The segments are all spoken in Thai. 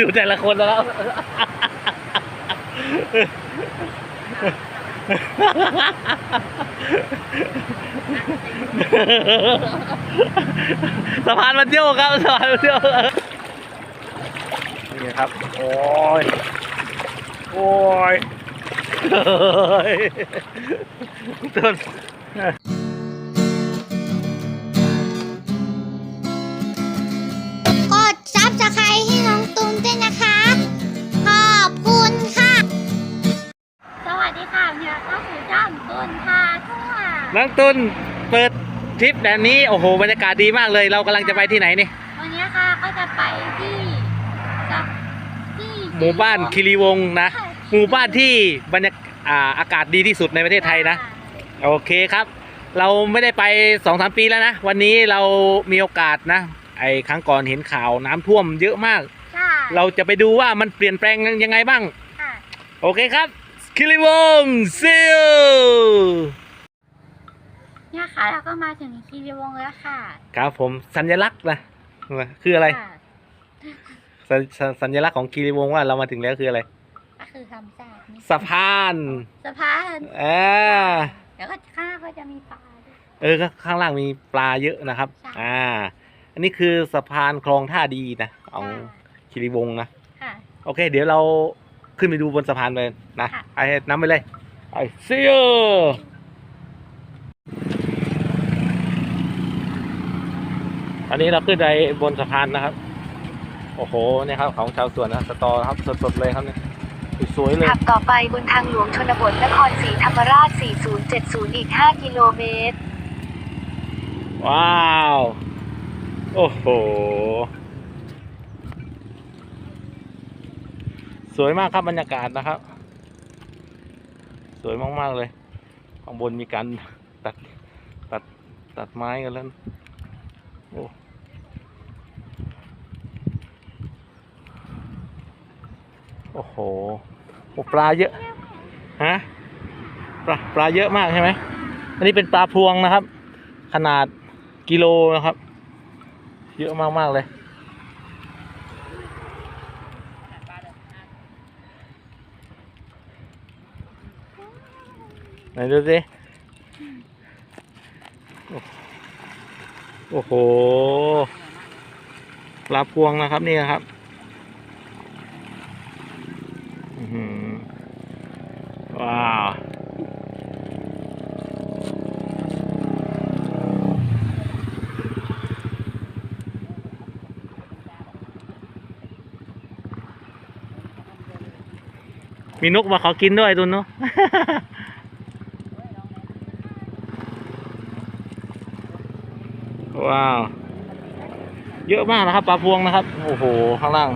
ดูแต่ละคนแล้ว สะพานมันโยกครับสะพานมันโยกนี่ครับ โอ้ย โอ้ยเฮ้ยต้น น้องตุนเปิดทริปแบบนี้โอ้โหบรรยากาศดีมากเลย เรากำลังจะไปที่ไหนนี่วันนี้ค่ะก็จะไปที่กับที่หมู่บ้านคิริวงศ์นะหมู่บ้านที่บรรยากอ่าอากาศดีที่สุดในประเทศไทยนะ โอเคครับ เราไม่ได้ไปสองสามปีแล้วนะ วันนี้เรามีโอกาสนะ ไอ้ครั้งก่อนเห็นข่าวน้ำท่วมเยอะมาก ใช่เราจะไปดูว่ามันเปลี่ยนแปลงยังไงบ้าง ค่ะ โอเคครับคิริวงศ์ซิลเนี่ยค่ะเราก็มาถึงคีรีวงศ์แล้วค่ะครับผมสัญลักษณ์นะคืออะไรค่ะสญสญสัญลักษณ์ของคีรีวงศ์ว่าเรามาถึงแล้วคืออะไรก็คือทำจากนี่สะพานสะพานอ่าแล้วก็ข้างหน้าก็จะมีปลาด้วย เออก็ข้างล่างมีปลาเยอะนะครับ ใช่ อ่า อันนี้คือสะพานคลองท่าดีนะของค่ะคีรีวงศ์นะ ค่ะ โอเค เดี๋ยวเราขึ้นไปดูบนสะพานเลยนะค่ะ ไอ้น้ำไปเลยไอ้เซีย อันนี้เราขึ้นไปบนสะพานนะครับ โอ้โหเนี่ยครับของชาวสวนนะสตอครับสดๆเลยครับเนี่ยสวยๆเลยขับต่อไปบนทางหลวงชนบทนครศรีธรรมราช 4070 อีก 5 กิโลเมตร ว้าว โอ้โห สวยมากครับบรรยากาศนะครับ สวยมาก ๆ เลย ข้างบนมีการตัดตัดตัดไม้กันแล้วนะ โอ้โอ้โหปลาเยอะ ฮะ ปลาปลาเยอะมากใช่ไหม อันนี้เป็นปลาพวงนะครับ ขนาดกิโลนะครับ เยอะมากๆเลย ไหนดูสิ โอ้โหปลาพวงนะครับนี่นะครับอื้อหือว้าวมีนกมาขอกินด้วยตุนเนาะ ว้าว เยอะมากนะครับปลาพวงนะครับ โอ้โห ข้างล่าง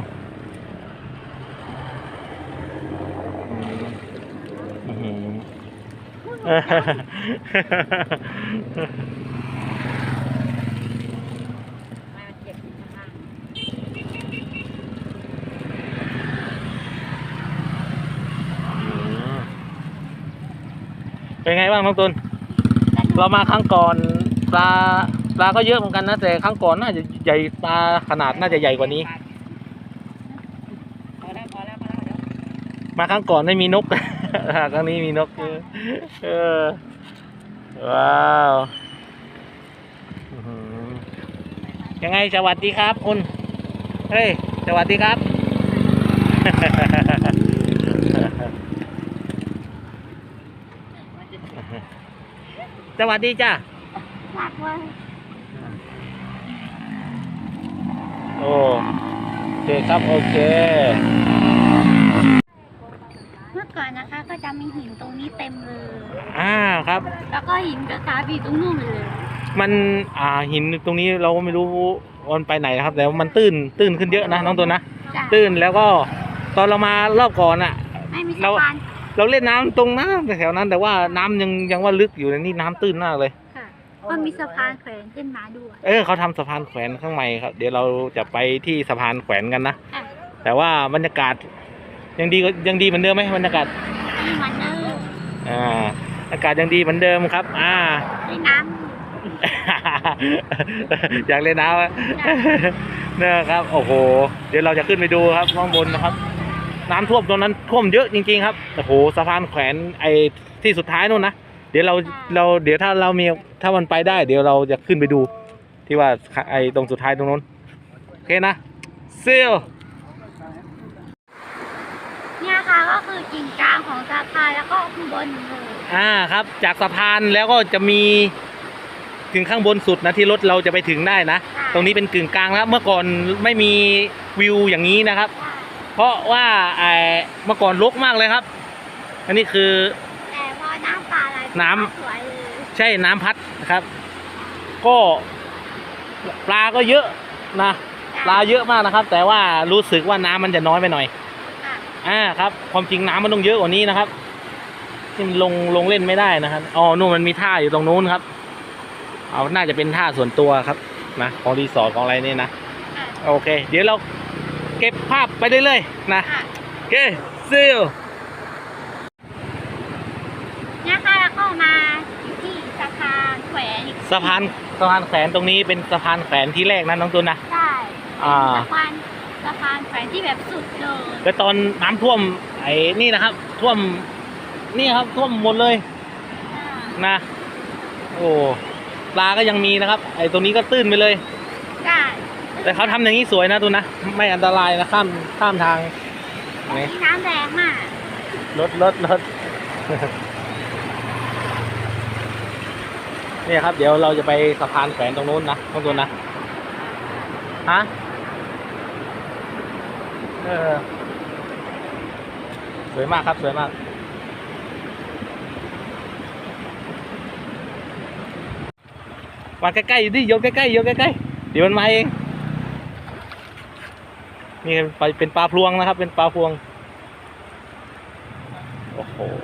อื้อหือเป็นไงบ้างน้องตุนเรามาครั้งก่อนปลา ปลาก็เยอะเหมือนกันนะแต่ครั้งก่อนน่าจะใหญ่ปลาขนาดน่าจะใหญ่กว่านี้มาครั้งก่อนไม่มีนก ครั้งนี้มีนกเยอะเออว้าวอื้อหือยังไงสวัสดีครับคุณเฮ้ยสวัสดีครับสวัสดีจ้าหนักว่า โอ้โอเคครับโอเค เมื่อก่อนนะคะก็จะมีหินตรงนี้เต็มเลย อ่าครับ แล้วก็หินกระทาบีตรงนู่นเลย มันอ่าหินตรงนี้เราก็ไม่รู้วันไปไหนนะครับ แต่ว่ามันตื้นตื้นขึ้นเยอะนะน้องตัวนะ จ้ะตื้นแล้วก็ตอนเรามารอบก่อนอะไม่มีเราสะพานเราเล่นน้ำตรงนั้นแถวนั้น แต่ว่าน้ำยังยังว่าลึกอยู่ในนี่น้ำตื้นมากเลยค่ะ ก็มีสะพานแขวนขึ้นมาด้วยเออเขาทำสะพานแขวนข้างในครับ เดี๋ยวเราจะไปที่สะพานแขวนกันนะ อะแต่ว่าบรรยากาศยังดีก็ยังดีเหมือนเดิมไหมบรรยากาศมีมันเนอร์อ่าอากาศยังดีเหมือนเดิมครับ อ่าในน้อยากเล่นน้ำอะำเนี่ยครับโอ้โห เดี๋ยวเราจะขึ้นไปดูครับข้างบนนะครับ น้ำท่วมตรงนั้นท่วมเยอะจริงๆครับโอ้โหสะพานแขวนไอ้ที่สุดท้ายนู่นนะ เดี๋ยวเราเราเดี๋ยวถ้าเรามีถ้ามันไปได้ เดี๋ยวเราจะขึ้นไปดู ที่ว่าไอ้ตรงสุดท้ายตรงนู้นโอเคนะเซลเนี่ยค่ะก็คือกิ่งกลางของสะพานแล้วก็ข้างบนเลยอ่าครับ จากสะพานแล้วก็จะมีถึงข้างบนสุดนะที่รถเราจะไปถึงได้นะ ตรงนี้เป็นกึ่งกลางแล้วเมื่อก่อนไม่มีวิวอย่างนี้นะครับ เพราะว่าไอ้เมื่อก่อนรกมากเลยครับ อันนี้คือแต่พอน้ำป่าไหล น้ำสวยเลยใช่น้ำพัดนะครับ ก็ปลาก็เยอะนะปลาเยอะมากนะครับ แต่ว่ารู้สึกว่าน้ำมันจะน้อยไปหน่อยค่ะอ่าครับความจริงน้ำมันต้องเยอะกว่านี้นะครับที่มันลงลงเล่นไม่ได้นะครับอ๋อนู่นมันมีท่าอยู่ตรงนู้นครับ เอาน่าจะเป็นท่าส่วนตัวครับนะของรีสอร์ทของอะไรนี่นะค่ะโอเค เดี๋ยวเราเก็บภาพไปเรื่อยๆนะค่ะ โอเคซิล เนี่ยค่ะแล้ว ก็มาที่สะพานแขวนอีกสะพานสะพานแขวนตรงนี้เป็นสะพานแขวนที่แรกนะน้องตุนนะ ใช่อ่า สะพานสะพานแขวนที่แบบสุดเลยแล้วตอนน้ำท่วมไอ้นี่นะครับ ท่วมนี่ครับท่วมหมดเลยอ่านะ โอ้ปลาก็ยังมีนะครับ ไอ้ตรงนี้ก็ตื้นไปเลย ใช่แต่เขาทำอย่างนี้สวยนะตุนนะไม่อันตรายนะข้ามข้ามทางนี่มีน้ำแรงมาก รถรถรถ เนี่ยครับ เดี๋ยวเราจะไปสะพานแขวนตรงนู้นนะตรงนู้นนะฮะเออสวยมากครับสวยมาก มาใกล้ๆดิโยนใกล้ๆโยนใกล้ๆเดี๋ยวมันมาเองนี่ไปเป็นปลาพลวงนะครับ เป็นปลาพลวงโอ้โหมา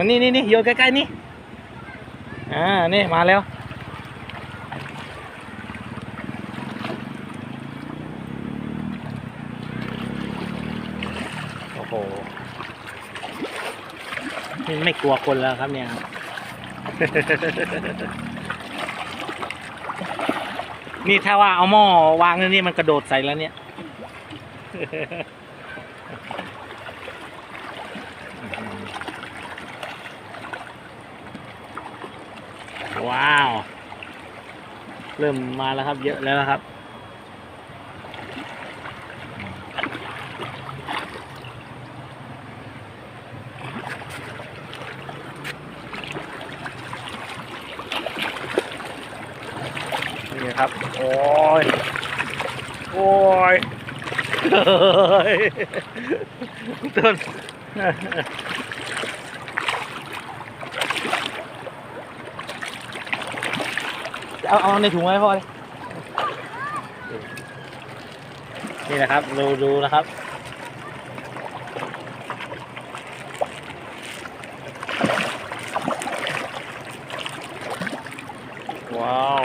นี่นี่นี่โยนใกล้ๆนี่ อ่า นี่มาแล้ว โอ้โหนี่ไม่กลัวคนแล้วครับเนี่ยครับนี่ถ้าว่าเอาหม้อวางนี่มันกระโดดใส่แล้วเนี่ย ว้าว เริ่มมาแล้วครับ เยอะแล้วครับ นี่ครับ โอ้ย โอ้ยเฮ้ยต้น เอาเอาในถุงไว้พ่อเลยนี่นะครับดูดูนะครับว้าว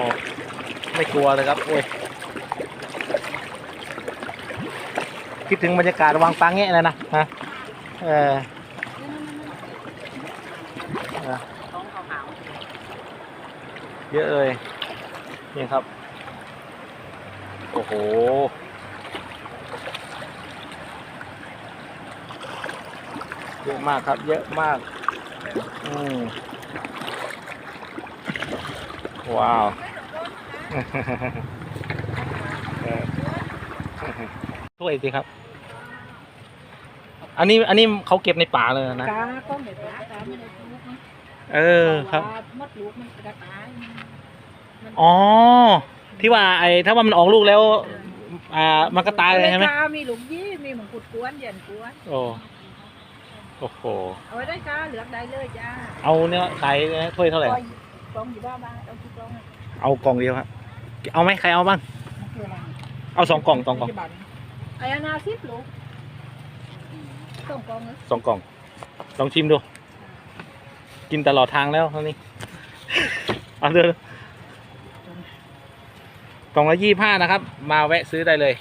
ไม่กลัวเลยครับโอ้ยคิดถึงบรรยากาศวางปางแงะเลยนะฮะเออเออเยอะเลย นี่ครับ โอ้โห เยอะมากครับ เยอะมาก อืมว้าวเออช่วยสิครับ อันนี้อันนี้เขาเก็บในป่าเลยนะกาก็ไม่ปลากาไม่ได้ลูกนะเออครับเพาะว่ามดลูกมันกระตายมัน อ๋อ ที่ว่าไอ้ถ้าว่ามันออกลูกแล้ว อ่า มันก็ตายเลยใช่ไหมกามีลูกยี่มีหมงกุดกวนเหยียนกวนโอ้โอ้โห เอาไว้ได้กาเหลือกได้เลยจ้าเอาเนี่ยขายถ้วยเท่าไหร่กกองอยู่บ้านบ้านเอาทุกกองเอากล่องเดียวครับ เอาไหมใครเอาบ้าง มันคืออะไรเอาสองกล่องสองกล่องที่บ้านไอ้อนาซิบลูกสองกองเลยสองกล่อง ลองชิมดู กินตลอดทางแล้วเท่านี้ เอาเถอะ กล่องละยี่ห้านะครับ มาแวะซื้อได้เลย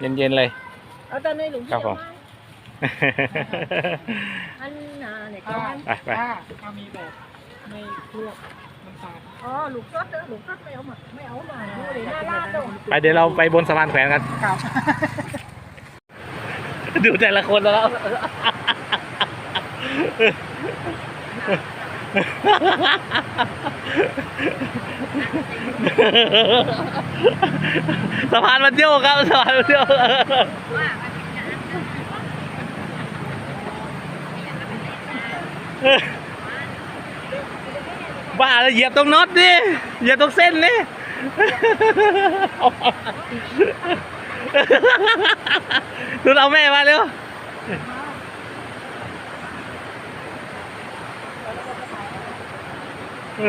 เย็นๆเลย เอาแต่ในหลุมครับผมอันน่ะเนี่ยกองไปไปถ้ามีแบบในเคลือบน้ำตาลอ๋อลูกซดเด้อลูกซดไม่เอามาไม่เอามาดูเลยหน้าลาดเด้อไปเดี๋ยวเราไปบนสะพานแขวนกัน ครับดูแต่ละคนแล้ว สะพานมันโยกครับสะพานมันโยกบ้าแล้วเหยียบตรงน็อตดิเหยียบตรงเส้นนี่ดูเอาแม่มาเร็ว ง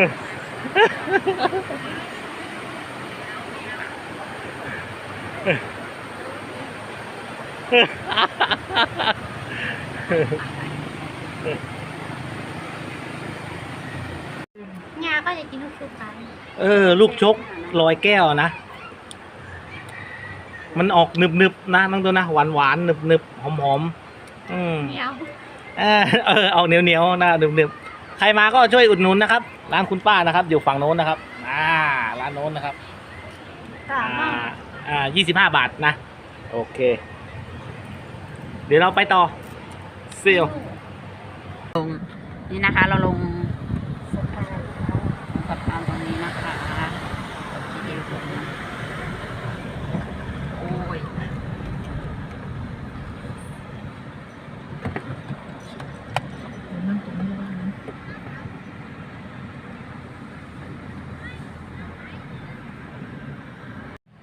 าก็จะกินทุกสุกันเออ ลูกชกลอยแก้วนะ มันออกหนึบหนึบๆนะน้องตัวนะหวานหวานหนึบหนึบหอมหอมๆอืมเดี๋ยว เออเออเอาเหนียวเหนียวๆนะหนึบหนึบๆใค รมาก็ช่วยอุดหนุนนะครับ ร้านคุณป้านะครับ อยู่ฝั่งโน้นนะครับ อ่า ร้านโน้นนะครับค่ะอ่าอ่ายี่สิบห้าบาทนะ โอเค เดี๋ยวเราไปต่อเซียวลงนี่นะคะ เราลงสะพานตรงนี้นะคะที่เดียวกันนะโอ้ย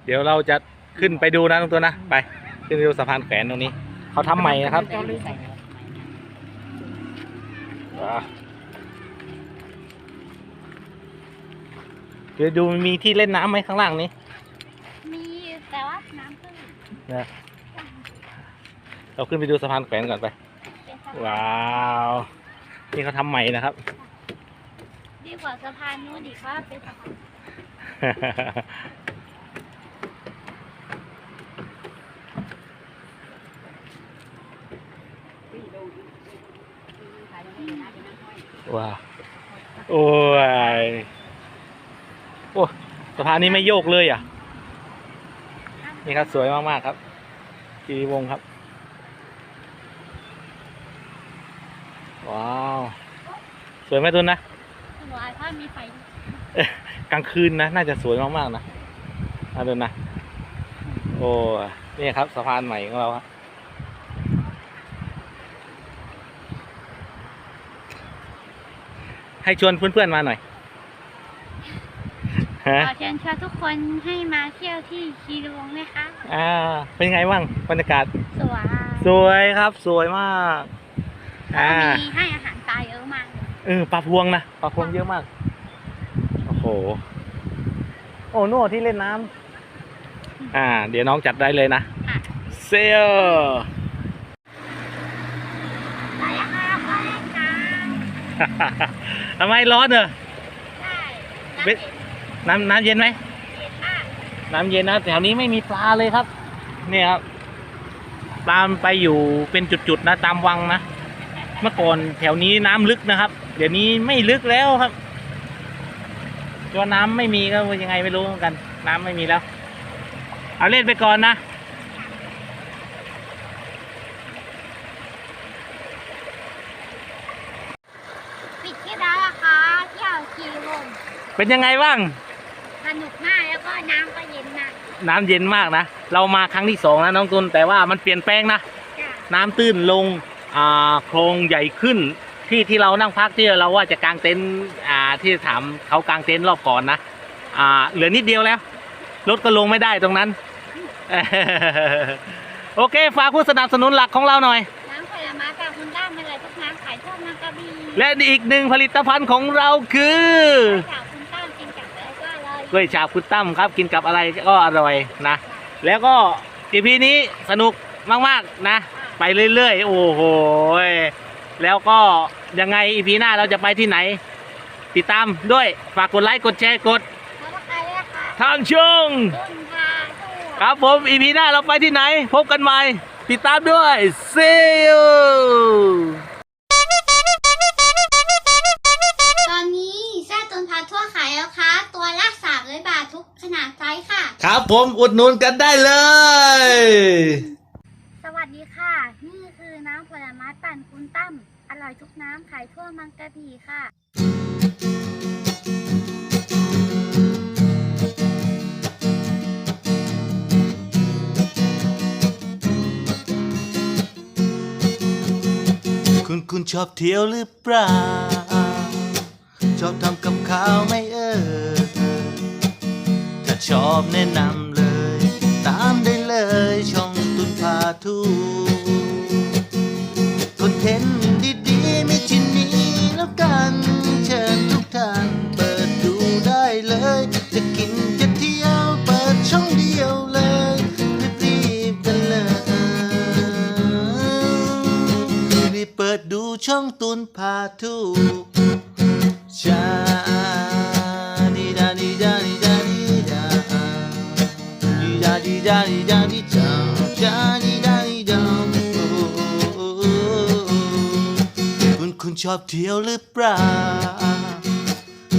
เดี๋ยวเราจะขึ้นไปดูนะตรงตัวนะไปขึ้นไปดูสะพานแขวนตรงนี้ เขาทำใหม่นะครับว้าวเดี๋ยวดูมีที่เล่นน้ำไหมข้างล่างนี้ มีแต่ว่าน้ำขึ้นนะเราขึ้นไปดูสะพานแขวนก่อนไปเป็นสะพานว้าวนี่เขาทำใหม่นะครับ ดีกว่าสะพานนู้นอีกว่าเป็นสะพาน ว้าวโอ้ยโอ้สะพานนี้ไม่โยกเลยอะ นี่ครับสวยมากๆครับกีรีวงศ์ครับ ว้าว สวยไหมตุนนะสวยถ้ามีไฟกลางคืนนะ น่าจะสวยมากๆนะมาดูนะ โอ้ นี่ครับสะพานใหม่ของเราครับ ให้ชวนเพื่อนๆมาหน่อยฮะขอเชิญชวนทุกคนให้มาเที่ยวที่คีรีวงศ์นะคะ อ่าเป็นไงบ้างบรรยากาศ สวยสวยครับสวยมากอ่ามีให้อาหารปลาเยอะมากเออปลาพวงนะปลาพวงเยอะมากโอ้โหโอ้โน่ที่เล่นน้ำอ่า เดี๋ยวน้องจัดได้เลยนะ ค่ะเซลไปค่ะไปค่ะ ทำไมร้อนเนอะใช่เบ็ดน้ำน้ำเย็นไหมเย็นมากน้ำเย็นนะแถวนี้ไม่มีปลาเลยครับเนี่ยครับปลามันไปอยู่เป็นจุดๆนะตามวังนะเมื่อก่อนแถวนี้น้ำลึกนะครับ เดี๋ยวนี้ไม่ลึกแล้วครับตัวน้ำไม่มีก็ยังไงไม่รู้เหมือนกัน น้ำไม่มีแล้ว เอาเล่นไปก่อนนะ ปิดที่แล้วนะคะเที่ยวคีรีวงศ์ เป็นยังไงบ้าง สนุกมากแล้วก็น้ำก็เย็นมากน้ำเย็นมากนะ เรามาครั้งที่สองนะน้องตุนแต่ว่ามันเปลี่ยนแปลงนะ จ้ะน้ำตื้นลงอ่าโครงใหญ่ขึ้น ที่ที่เรานั่งพักที่เราว่าจะกางเต็นท์อ่าที่ถามเขากางเต็นท์รอบก่อนนะอ่าเหลือนิดเดียวแล้ว รถก็ลงไม่ได้ตรงนั้น โอเคฝากผู้สนับสนุนหลักของเราหน่อย น้ำผลไม้จากคุณด้ามมาเลยทุกน้ำขายทั่วมากระบี่และอีกหนึ่งผลิตภัณฑ์ของเราคือ จาก กล้วยฉาบคุณตั้มครับ กินกับอะไรก็อร่อยนะ แล้วก็อีพีนี้สนุกมากๆนะ ไปเรื่อยๆ โอ้โหแล้วก็ยังไงอีพีหน้าเราจะไปที่ไหน ติดตามด้วยฝากกดไลค์กดแชร์กดแล้วก็ใครนะคะทางช่องครับผมอีพีหน้าเราไปที่ไหน พบกันใหม่ ติดตามด้วย see you นาดไซส์ค่ะ ครับผมอุดหนุนกันได้เลย สวัสดีค่ะ นี่คือน้ำผลไม้ปั่นคุณตั้มอร่อยทุกน้ำขายทั่วมังกรบีค่ะคุณคุณชอบเที่ยวหรือเปล่า ชอบทำกับข้าวไหม่เออถ้าช อบแนะนำเลย ตามได้เลยช่องตุนพาทูคอนเทนต์ดีๆไมีที่นี้แล้วกันเชิญทุกท่านเปิดดูได้เลย จะกินจะเที่ยวเปิดช่องเดียวเลยรีบๆกันเลยรีบเปิดดูช่องตุนพาทู อบเที่ยวหรือเปล่า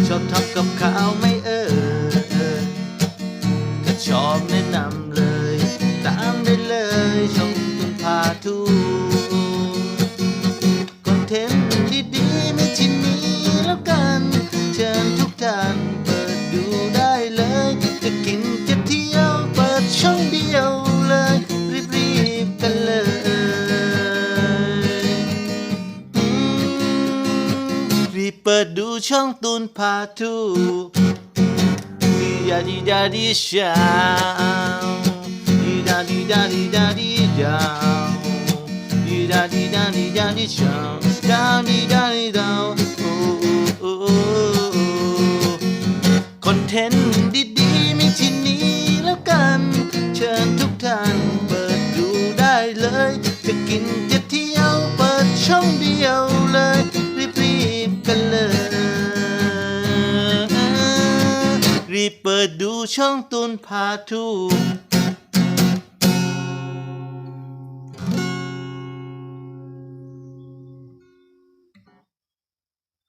ชอบทำกับข้าวไม่เออถ้าชอบแนะนำเลย ตามได้เลยช่องตุนพาทูค องตุนพาทู di da di da di show di da di da di da di da di da di da di da di show da di da di da oh oh oh คอนเทนต์ดีๆมีที่นี้แล้วกัน เชิญทุกท่านเปิดดูได้เลย จะกินจะเที่ยวเปิดช่องเดียว เปิดดูช่องตุนพาทู